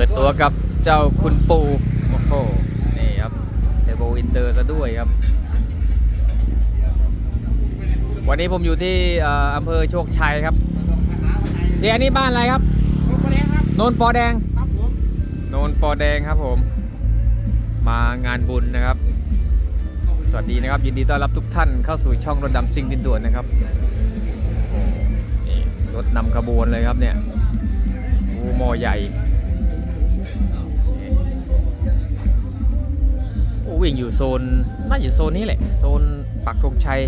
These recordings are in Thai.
ปิดตัวกับเจ้าคุณปูโอ้โหนี่ครับเทโบอินเตอร์ซะด้วยครับ วันนี้ผมอยู่ที่เอ่ออำเภอโชคชัยครับเสียอันนี้บ้านอะไรครับโนนปอแดงโนนปอแดงครับผม มางานบุญนะครับ สวัสดีนะครับ ยินดีต้อนรับทุกท่านเข้าสู่ช่องรถดำซิงดินด่วนนะครับโอ้นี่รถนำขบวนเลยครับเนี่ยโอ้หมอใหญ่นี่ โอ้วิ่งอยู่โซนน่าอยู่โซนนี้แหละ โซนปักธงชัย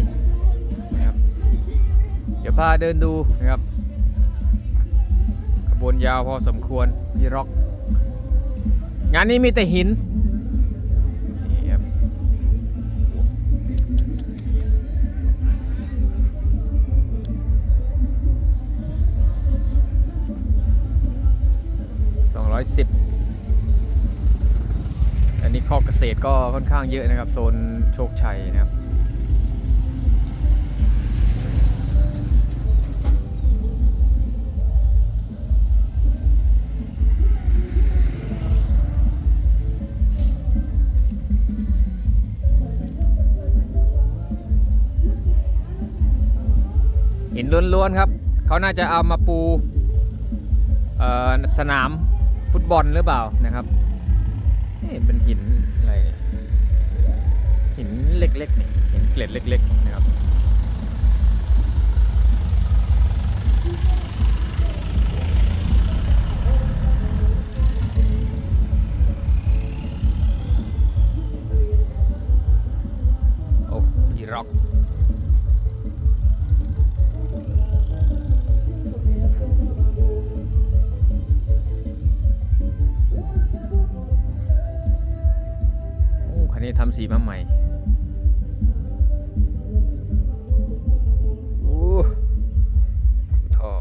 นะครับเดี๋ยวพาเดินดูนะครับขบวนยาวพอสมควรพี่ร็อก งานนี้มีแต่หินสิบ ษตรก็ค่อนข้างเยอะนะครับ โซนโชคชัยนะครับหินล้วนๆครับ เขาน่าจะเอามาปูสนามฟุตบอลหรือเปล่านะครับ เอ๊ะเป็นหินอะไรเนี่ยหินเล็กๆนี่หินเกล็ดเล็ก นนี้ทำสีมาใหม่โอ้ท่อ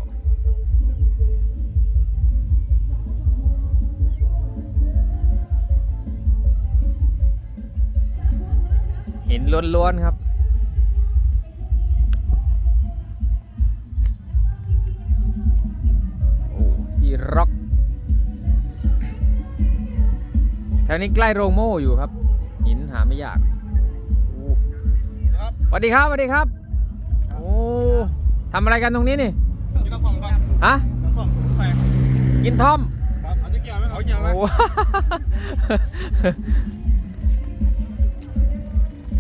หินล้วนๆครับ โอ้พี่ร็อกแถวนี้ใกล้โรงโม่อยู่ครับ ไม่ยากอู้สวัสดีครับสวัสดีครับ โอ้ทำอะไรกันตรงนี้นี่กินน้ำผมครับฮะน้ำผมใส่กินท่อมครับเอาจะเกี่ยวไหมเอาเกี่ยวไหมโอ้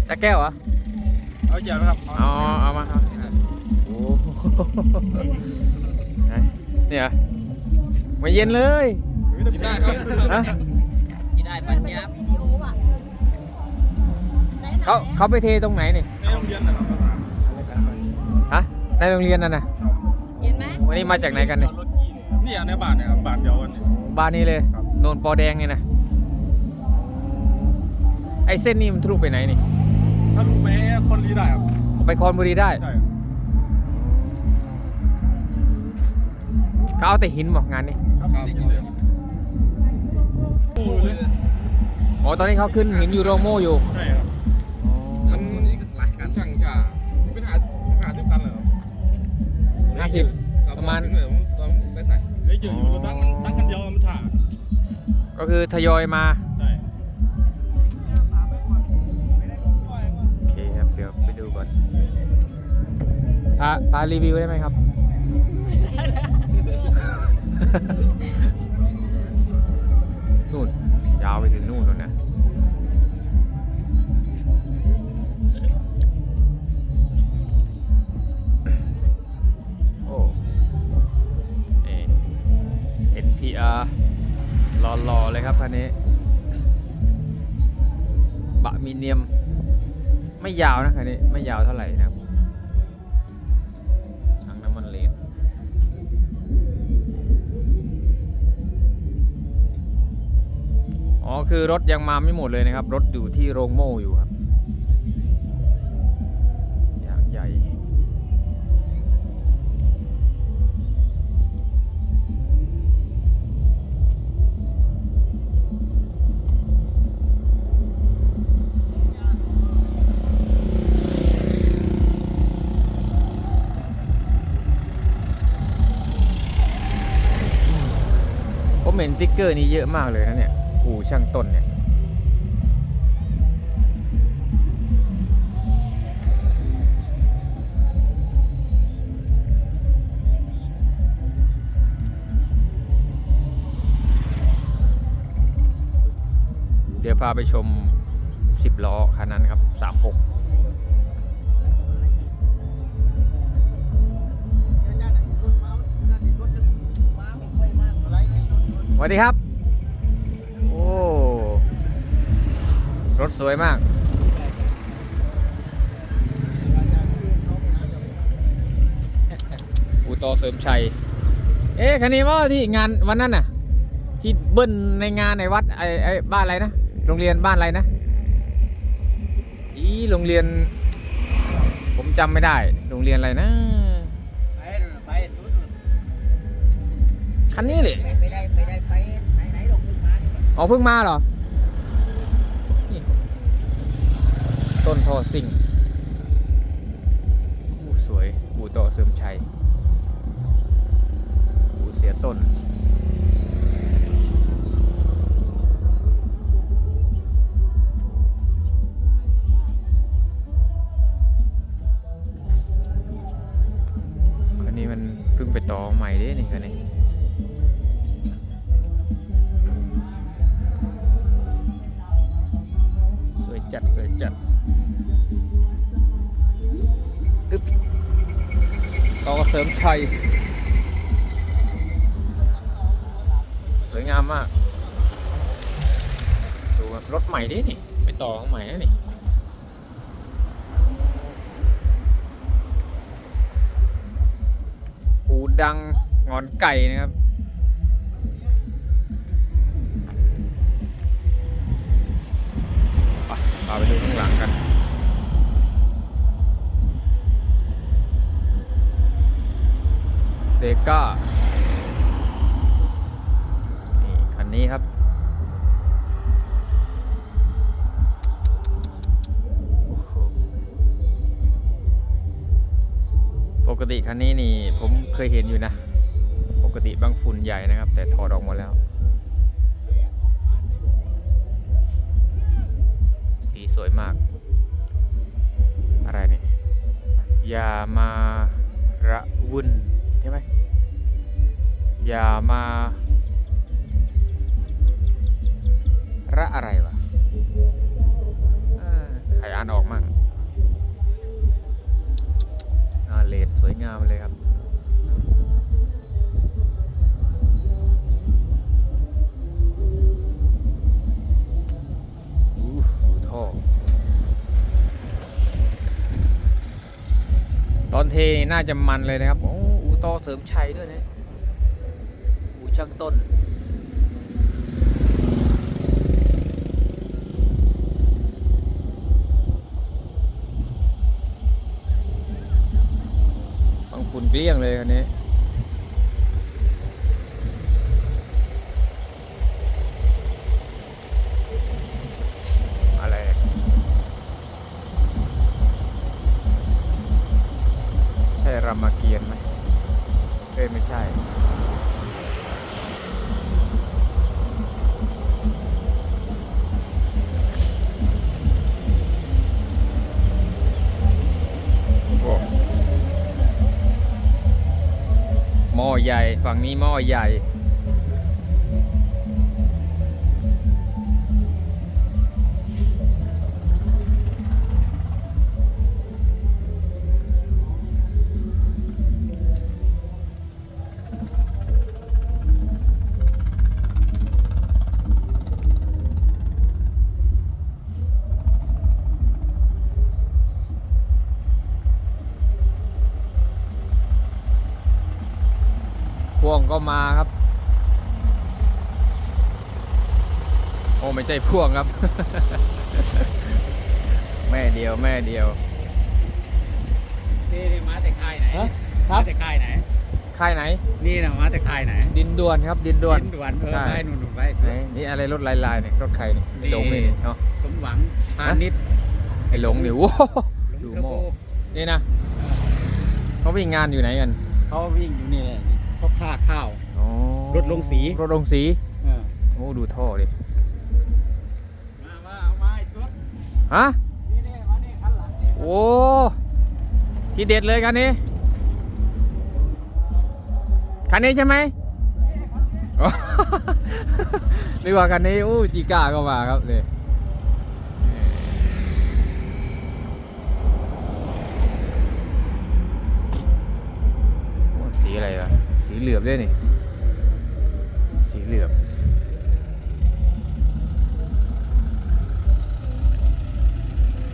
จะแก้วเหรอเอาเกี่ยวไหมครับอ๋อเอามาครับโอ้ไหนเนี่ยไม่เย็นเลยกินได้ครับฮะที่ได้ปัญญา เขาเขาไปเทตรงไหนนี่ในโรงเรียนนะครับฮะในโรงเรียนนั่นนะเห็นไหมวันนี้มาจากไหนกันเนี่ยรถกี้เนี่ยนี่ในบ้านเนี่ยครับบ้านเดียวกันบ้านนี้เลยครับ โนนปอแดงเนี่ยนะไอ้เส้นนี้มันทะลุไปไหนนี่ถ้ารู้ไหมคนรีได้ครับไปคอนบุรีได้ ใช่เขาเอาแต่หินบอกงานนี้ครับกินเลยโอ้เลยอ๋อตอนนี้เขาขึ้นหินอยู่โรงโม่อยู่ใช่ครับ ช่างจ่าเป็นหาหาที่กันเหรอห้าสิบประมาณต้องไปใส่ไอ้เกี่ยวอยู่รถตั้งมันตั้งคันเดียวมันถ่าก็คือทยอยมาใช่โอเคครับเดี๋ยวไปดูก่อนพาพารีวิวได้ไหมครับนู่นยาวไปถึง ยาวนะคันนี้ไม่ยาวเท่าไหร่นะครับถังน้ำมันเลนอ๋อคือรถยังมาไม่หมดเลยนะครับ รถอยู่ที่โรงโม่อยู่ครับ ติกเกอร์นี่เยอะมากเลยนะเนี่ยอู่ช่างต้นเนี่ยเดี๋ยวพาไปชม 10 ล้อคันนั้นครับ 36 วัสดีครับ โอ้ รถสวยมาก อูโตอเสริมชัย เอ๊ะคันนี้ว่าที่งานวันนั้นน่ะ ที่เบิ้ลในงานในวัดไอ้ไอ้บ้านอะไรนะ โรงเรียนบ้านอะไรนะ อีโรงเรียน ผมจำไม่ได้ โรงเรียนอะไรนะไปไปสุดคันนี้เลย อ๋อเพิ่งมาเหรอ ต้นทอสิ่ง ม่ดินี่ ไปต่อของใหม่นะนี่อูดังงอนไก่นะครับไปพาไปดูข้างหลังกันเดก้านี่คันนี้ครับ กติคันนี้นี่ผมเคยเห็นอยู่นะ ปกติบางฝุ่นใหญ่นะครับ แต่ถอดออกหมดแล้ว สีสวยมาก อะไรนี่ยามาระวุ่นใช่ไหมยามาระอะไรวะเอ้อใครอ่านออกมั่ง เลดสวยงามเลยครับ อู้หูท่อ ตอนเทนี่น่าจะมันเลยนะครับ โอ้อูต่อเสริมชัยด้วยนะอูช่างต้น ฝุ่นเกลี้ยงเลยคันนี้ ใหญ่ ฝั่งนี้หม้อใหญ่ มาครับ โอ้ไม่ใช่พ่วงครับ แม่เดียวแม่เดียวนี่มาแต่ค่ายไหนฮะครัมาบแต่ค่ายไหนค่ายไหน นี่นะมาแต่ค่ายไหน ดินด่วนครับ ดินด่วนดิด่วนเออใช่ไปนู่นนู่นไปไหนนี่อะไรรถลายลายๆเนี่ยรถใครเนี่ยนี่หลงนี่เนาะสมหวังพาณิชย์ไอ้หลงนี่โอ้โหหลงดูเทอร์โม่โบนี่นะเขาวิ่งงานอยู่ไหนกันเขาวิ่งอยู่นี่แหละ เขาค่าข้าว อ๋อรถลงสี รถลงสี เอออ้ดูท่อดิมามาเอามาอีกชุดฮะ นี่นี่มานี่คันหลังนี่โอ้ที่เด็ดเลยคันนี้ คันนี้ใช่ไหมอ๋อ นึกว่าคันนี้อู้จิก้าก็มาครับนี่โอ้สีอะไรวะ สีเหลือบด้วยนี่ สีเหลือบ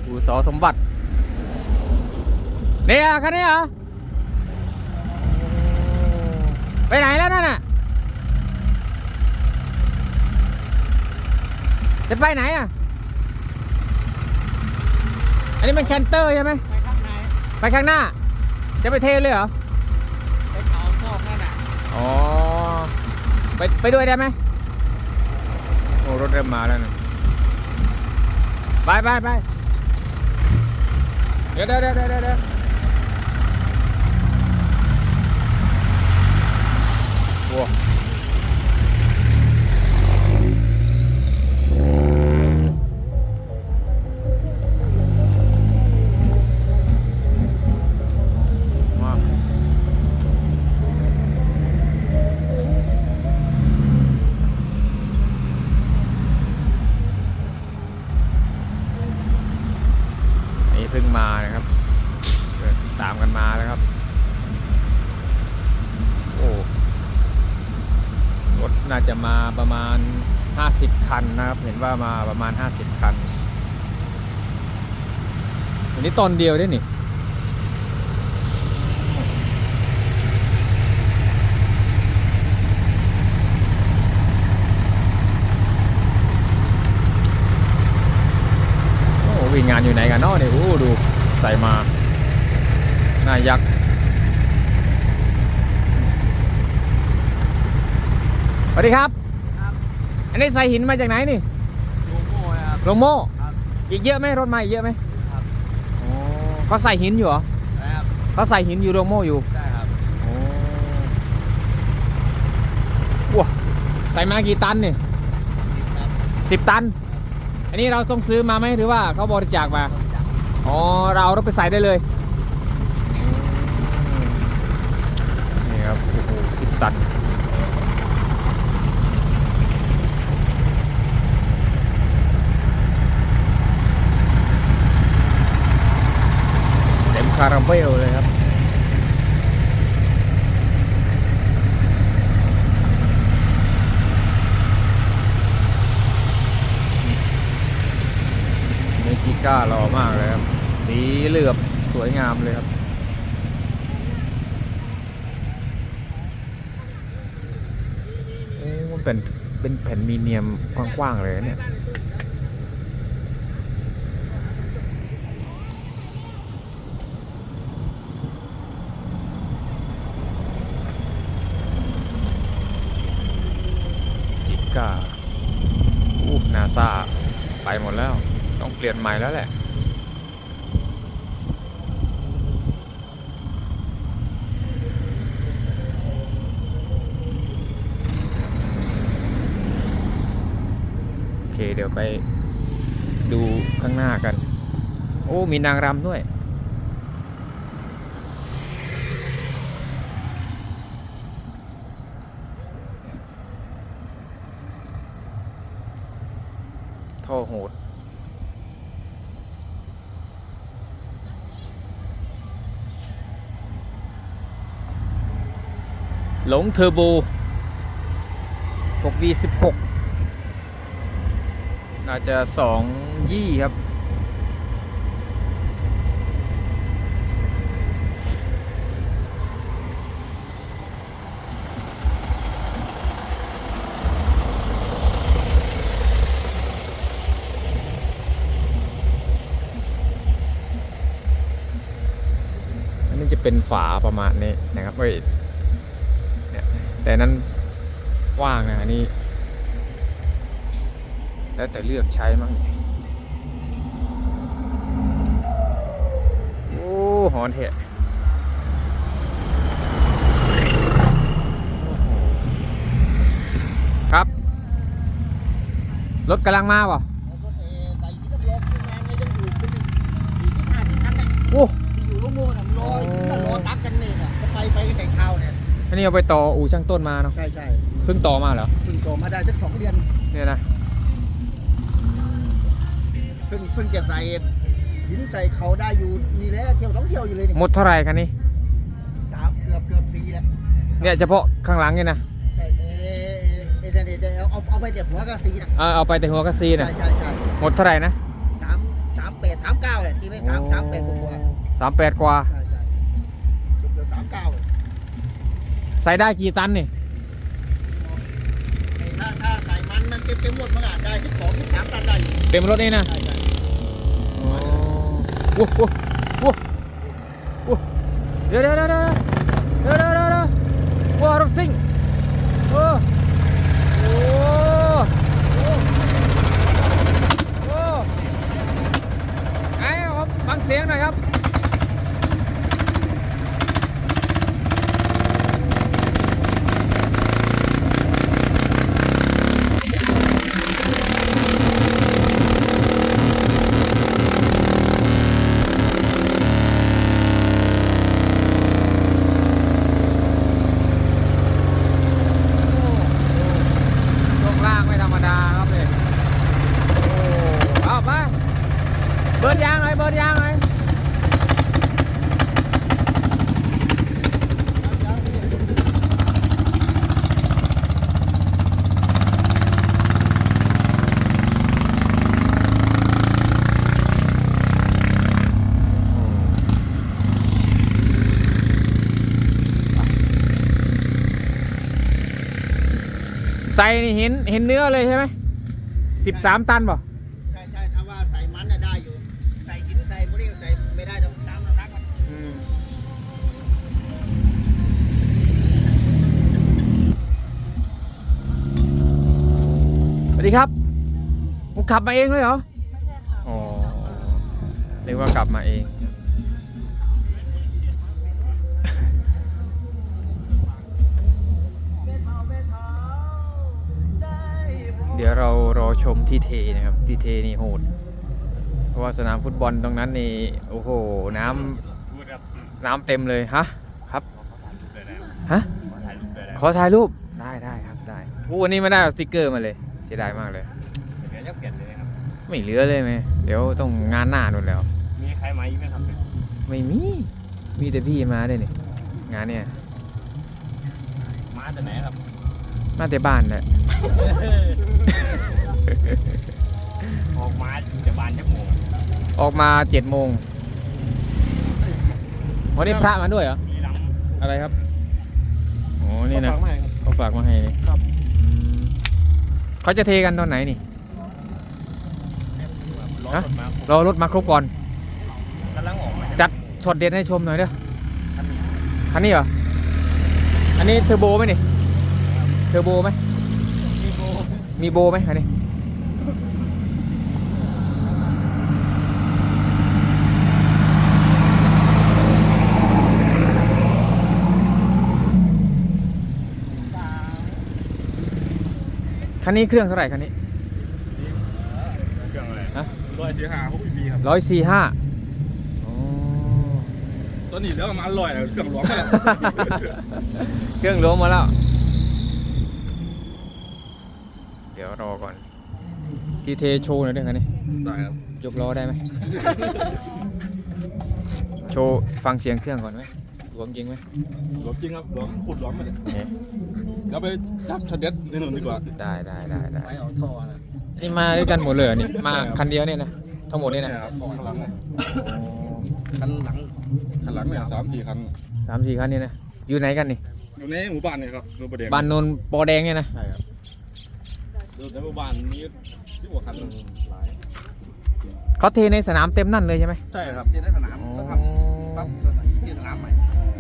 อูสอสมบัติเนี่ยคันนี้เหรอ ไปไหนแล้วนั่นน่ะ จะไปไหนอะ อันนี้มันแคนเตอร์ใช่ไหม ไปข้างในไปข้างหน้า จะไปเทเลยเหรอ ไปเขาซอกนั่นน่ะ อ๋อ ไปไปด้วยได้ไหมโอ้รถเริ่มมาแล้วนะไปไปไปเดี๋ยวเดี๋ยวเดี๋ยวเดี๋ยวเดี๋ยวโอ้ว้า เพิ่งมานะครับเดินตามกันมาแล้วครับ โอ้รถน่าจะมาประมาณ 50 คันนะครับ เห็นว่ามาประมาณ 50 คันวันนี้ตอนเดียวได้นี่ งงานอยู่ไหนกันเนาะเนี่ยโอ้ดูใส่มาหน้ายักษ์สวัสดีครับ อันนี้ใส่หินมาจากไหนนี่โลโก้ครับลงโม่ครับอีกเยอะไหมรถมาอีกเยอะไหมครับโอ้เขาใส่หินอยู่เหรอครับเขาใส่หินอยู่ลงโม่อยู่ใช่ครับโอ้ว้าใส่มากี่ตันนี่สิบตัน อันนี้เราต้องซื้อมาไหมหรือว่าเขาบริจาคมา อ๋อ เราเอารถไปใส่ได้เลย นี่ครับ โอ้โหสิบตัน เต็มคาราเบลเลยครับ เมจิ ก้าหล่อมากเลยครับ สีเหลือบสวยงามเลยครับ โอ้มันเป็นเป็นแผ่นมีเนียมกว้างๆเลยเนี่ย จิก้าอู้นาซาไปหมดแล้ว ต้องเป ลี่ยนใหม่แล้วแหละ โอเคเดี๋ยวไปดูข้างหน้ากัน โอ้ มีนางรำด้วยท่อโหด หลงเทอร์โบ 6V16 น่าจะสองยี่ครับ อันนี้จะเป็นฝาประมาณนี้นะครับเว้ยเนี่ย แต่นั้นกว้างนะอันนี้แล้วแต่เลือกใช้มั้งโอ้หอนเถอะครับ รถกำลังมาป่ะรถเอไก่ที่ตำรวจที่งานเนี่ยยังอยู่เป็นสี่สิบห้าสิบคันเนี่ยโอ้ที่อยู่ลูกโม่น่ะมันรอมันรอตัดกันนี่น่ะจะไปไปกันแต่เช้าเนี่ย อันนี้เอาไปต่ออู่ช่างต้นมาเนาะใช่ใช่เพิ่งต่อมาเหรอเพิ่งโตมาได้สักสองเดือนเนี่ยนะเพิ่งเพิ่งจะใส่หินใส่เขาได้อยู่นี่แหละเที่ยวท่องเที่ยวอยู่เลยนี่หมดเท่าไหร่คันนี้สามเกือบเกือบสี่แล้วเนี่ยเฉพาะข้างหลังเนี่ยนะใช่เอเอเอเดเดเอาเอาเอาไปแต่หัวก็สี่นะเอาเอาไปแต่หัวกระซีใช่น่ะใช่ใช่หมดเท่าไหร่นะสามสามแปดสามเก้าเลยตีไปสามสามแปดกว่าสามแปดกว่า ใช่ ส่ได้กี่ตันนี่ถ้าถ้าใส่มันมันเต็มเต็มหมดมันอาจได้ที่สองที่สามตันได้อยู่เต็มรถนี่นะได้ได้โอ้โหโอ้โหเดี๋ยวเดี๋ยวเดี๋ยวเดี๋ยวเดี๋ยวเดี๋ยวเดี๋ยวว้ารถซิ่งโอ้โอ้ไอ้ครับฟังเสียงหน่อยครับ ใส่นี่เห็นเห็นเนื้อเลยใช่ไหมสิบสามตันป่ะใช่ใช่ถ้าว่าใส่มันน่ะได้อยู่ ใส่หินใส่บุหรี่ใส่ไม่ได้ต้องตามน้ำหนักมันสวัสดีครับมึงขับมาเองเลยเหรออ๋อเรียกว่ากลับมาเอง เดี๋ยวเรารอชมที่เทนะครับ ที่เทนี่โหด เพราะว่าสนามฟุตบอลตรงนั้นนี่โอ้โห น้ำน้ำเต็มเลยฮะครับฮะขอถ่ายรูปได้ได้ครับได้อู้วันนี้ไม่ได้เอาสติกเกอร์มาเลยเสียดายมากเลย เดี๋ยวจะเปลี่ยนเลยครับ ไม่เหลือเลยไหมเดี๋ยวต้องงานหน้านู่นแล้ว มีใครมาอีกไหมครับไม่มี มีแต่พี่มาได้นี่งานเนี่ย มาจากไหนครับ มาแต่บ้านแหละออกมาจากบ้านชั่วโมงออกมาเจ็ดโมงวันนี้พระมาด้วยเหรอ มีลอะไรครับโอ้นี่นะฟังไม่ครับเขาฝากมาให้นี่ครับอืมเขาจะเทกันตอนไหนนี่ำรถฮะมารอรถมาครบก่อน กำลังออกมาจัดช็อตเด็ดให้ชมหน่อยเด้อคันนี้เหรอ อันนี้เทอร์โบไหมนี่เท อร์โบไหมมีโบไหมอันนี้คันนี้เครื่องเท่าไหร่คันนี้เครื่องอะไรฮะร้อยสี่ห้าหกปีครับร้อยสี่ห้าอ๋อตอนนี้แล้วมาอร่อยแล้วเครื่องหลวงมาแล้ว เครื่องล้มมาแล้ว เดี๋ยวรอก่อน ทีเทโชว์หน่อยด้วยคันนี้ได้ครับยกล้อได้ไหม โชว์ฟังเสียงเครื่องก่อนไหมรวมจริงไหมหลวงจริงครับหลวงขุดหลวงมาเลยเนี่ยเดี๋ยวไปจับชนเด็ดในหนุนดีกว่า ได้ได้ได้ได้ไปเอาท่อนะนี่มาด้วยกันหมดเลยเหรอนี่มาคันเดียวเนี่ยนะทั้งหมดเนี่ยนะครับข้างหลังเนี่ยคันหลังข้างหลังเนี่ยสามสี่คันสามสี่คันเนี่ยนะอยู่ไหนกันนี่อยู่ในหมู่บ้านเนี่ยครับโนประเด็นบ้านโนนปอแดงเนี่ยนะใช่ครับอยู่ในหมู่บ้านนี้ สิบกว่าคันหลายเขาเทในสนามเต็มนั่นเลยใช่ไหมใช่ครับที่ในสนามก็ทำปั๊บที่สนามใหม่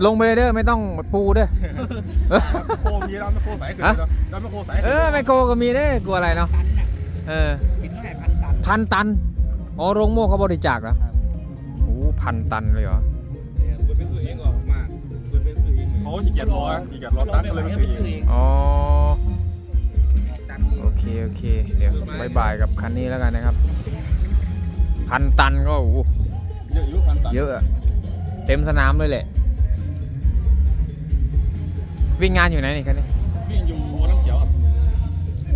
ลงไปเลยเด้อไม่ต้องปูเด้อ โคมีแล้วไม่โคสายขึ้นฮะแล้วไม่โคสายเออไมโครก็มีเด้อกลัวอะไรเนาะตันน่ะเออหินแค่พันตันพันตันอ๋อโรงโม่เขาบริจาคเหรอโอ้พันตันเลยเหรอคุณไปซื้อเองก็มากคุณไปซื้อเองเขาขี้เกียจรอขี้เกียจรอตั้งก็เลยไปซื้อเองอ๋อตัน โอเคโอเค เดี๋ยวบายบายกับคันนี้แล้วกันนะครับ พันตันก็โอ้โหเยอะอยู่พันตันเยอะอะเต็มสนามเลยแหละ วิ่งงานอยู่ไหนนี่คันนี้วิ่งอยู่วังน้ำเขียวครับ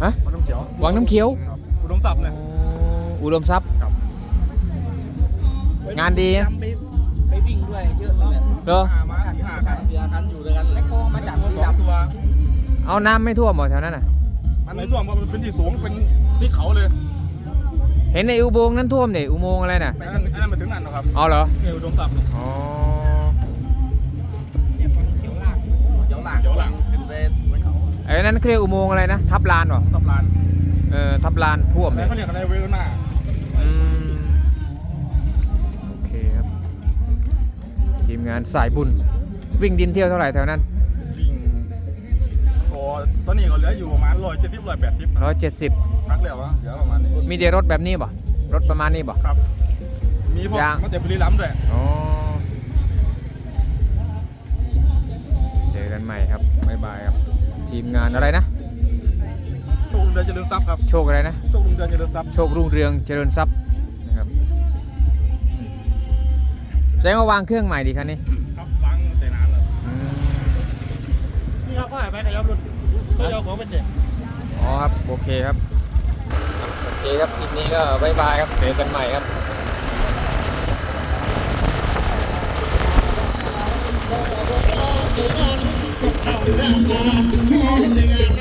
ฮะวังน้ำเขียววังน้ำเขียวครับอุดมศัพท์เนี่ยอุดมทรัพย์ครับงานดีนะไปไปวิ่งด้วยเยอะเลยเหรอห้ามาสี่ห้าคันเบียร์คันอยู่ด้วยกันแมคโครมาจากสองตัวเอาน้ำไม่ท่วมหมดแถวนั้นน่ะ มันในท่วมเพราะมันเป็นที่สูงเป็นที่เขาเลยเห็นในอุโมงค์นั้นท่วมเนี่ยอุโมงค์อะไรน่ะอันนั้นอันนั้นมาถึงนั่นนะครับเอาเหรอเนี่ยอุดมศัพท์เนี่ยอ๋อเขียวหลังเขียวหลังเขียวหลังขึ้นไปบนเขาไอ้นั่นเขาเรียกอุโมงค์อะไรนะทับลานเหรอทับลานเออทับลานท่วมแล้วเนี่ยเขาเรียกอะไรเวลน่าอืมโอเคครับทีมงานสายบุญวิ่งดินเที่ยวเท่าไหร่แถวนั้นวิ่งก็ ตอนนี้ก็เหลืออยู่ประมาณร้อยเจ็ดสิบร้อยแปดสิบร้อยเจ็ดสิบพักแล้วอะเหลือประมาณนี้มีเดียรถแบบนี้ป่ะรถประมาณนี้ป่ะครับ มีพวกยาง มาแต่บุรีรัมย์ด้วยอ๋อเจอกันใหม่ครับบ๊ายบายครับ ทีมงานอะไรนะ โชคลุงเดือนเจริญทรัพย์ครับโชคอะไรนะ โชคลุงเดือนเจริญทรัพย์โชครุ่งเรืองเจริญทรัพย์นะครับอืมแสดงว่าวางเครื่องใหม่ดีคันนี้ครับฟังแต่นานแล้วอืมนี่ครับก็หายไปขยับรถ ก็เอาของเป็นเด็กอ๋อครับโอเคครับโอเคครับคลิปนี้ก็บายบายครับเจอกันใหม่ครับจะเข้าเรื่องงาน